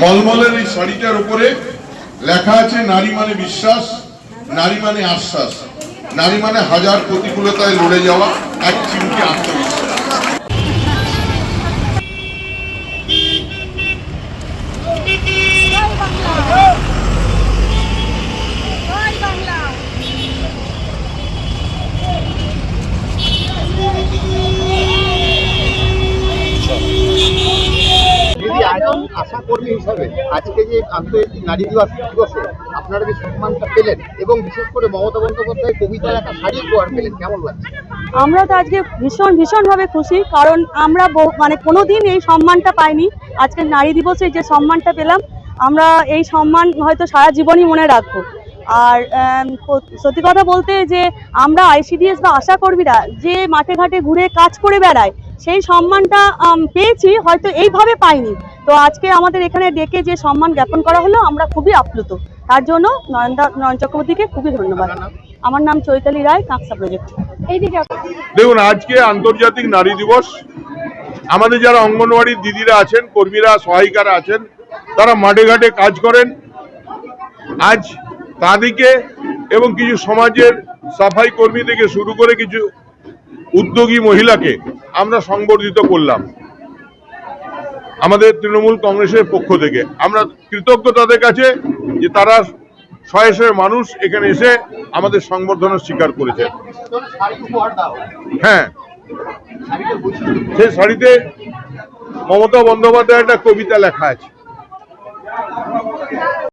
মলমলের এই শাড়িটার উপরে লেখা আছে, নারী মানে বিশ্বাস, নারী মানে আশ্বাস। নারী মানে হাজার প্রতিকূলতায় লড়ে যাওয়া, এক চিমটি আত্মবিশ্বাস। একজন আশা কর্মী হিসাবে আজকে যে আন্তর্জাতিক নারী দিবস দিবসে আপনারা যে সম্মানটা পেলেন এবং বিশেষ করে মমতা বন্দ্যোপাধ্যায় একটা শাড়ি উপহার পেলেন, কেমন লাগছে? আমরা তো আজকে ভীষণ, ভীষণভাবে খুশি, কারণ আমরা মানে কোনোদিন এই সম্মানটা পাইনি। আজকে নারী দিবসে যে সম্মানটা পেলাম, আমরা এই সম্মান হয়তো সারা জীবনই মনে রাখব। আর সত্যি কথা বলতে যে আমরা আইসিডিএস বা আশা কর্মীরা যে মাঠে ঘাটে ঘুরে কাজ করে বেড়ায় সেই সম্মানটা পেয়েছি, হয়তো এইভাবে পাইনি। তো আজকে আমাদের এখানে ডেকে যে সম্মান জ্ঞাপন করা হলো আমরা খুবই আপ্লুত। তার জন্য নয়নদা নয়ন চক্রবর্তীকে খুবই ধন্যবাদ। আমার নাম চৈতালি রায় কাঁকসা প্রজেক্ট দেখুন আজকে আন্তর্জাতিক নারী দিবস। আমাদের যারা অঙ্গনওয়াড়ি দিদিরা আছেন কর্মীরা সহায়িকারা আছেন তারা মাঠে ঘাটে কাজ করেন। আজ তাদেরকে এবং কিছু সমাজের সাফাই কর্মী থেকে শুরু করে কিছু উদ্যোগী মহিলাকে আমরা সংবর্ধিত করলাম। আমাদের তৃণমূল কংগ্রেসের পক্ষ থেকে। আমরা কৃতজ্ঞ তাদের কাছে যে তারা শয়ে শয়ে মানুষ এখানে এসে আমাদের সংবর্ধনা স্বীকার করেছে। হ্যাঁ। সে শাড়িতে মমতা বন্দ্যোপাধ্যায় একটা কবিতা লেখা আছে।